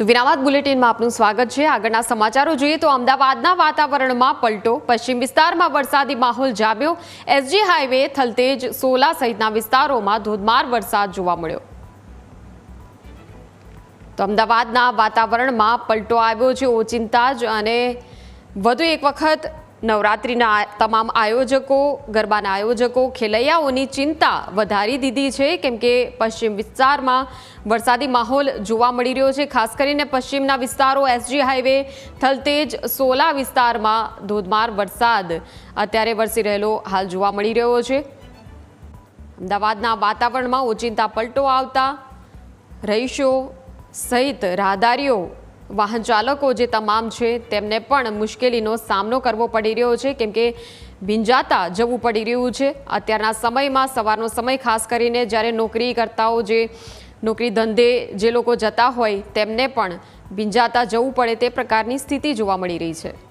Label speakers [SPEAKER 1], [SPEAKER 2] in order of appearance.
[SPEAKER 1] તો વિરામાત બુલેટિનમાં આપનું સ્વાગત છે. આગળના સમાચારો જોઈએ તો અમદાવાદના વાતાવરણમાં પલટો. પશ્ચિમ વિસ્તારમાં વરસાદી માહોલ જામ્યો. એસજી હાઈવે થલતેજ સોલા સહિતના વિસ્તારોમાં ધોધમાર વરસાદ જોવા મળ્યો. તો અમદાવાદના વાતાવરણમાં પલટો આવ્યો છે. ઓચિંતા જ અને વધુ એક વખત નવરાત્રિના તમામ આયોજકો, ગરબાના આયોજકો, ખેલૈયાઓની ચિંતા વધારી દીધી છે. કેમ કે પશ્ચિમ વિસ્તારમાં વરસાદી માહોલ જોવા મળી રહ્યો છે. ખાસ કરીને પશ્ચિમના વિસ્તારો, એસજી હાઈવે, થલતેજ, સોલા વિસ્તારમાં ધોધમાર વરસાદ અત્યારે વરસી રહેલો હાલ જોવા મળી રહ્યો છે. અમદાવાદના વાતાવરણમાં ઓચિંતા પલટો આવતા રહીશો સહિત રાહદારીઓ વાહન ચાલકો જે તમામ છે, તેમને પણ મુશ્કેલીનો સામનો કરવો પડી રહ્યો છે. કેમ કે ભીંજાતા જવું પડી રહ્યું છે. અત્યારના સમયમાં સવારનો સમય ખાસ કરીને જ્યારે નોકરી કરતાઓ જે નોકરી ધંધે જે લોકો જતા હોય, તેમને પણ ભીંજાતા જવું પડે તે પ્રકારની સ્થિતિ જોવા મળી રહી છે.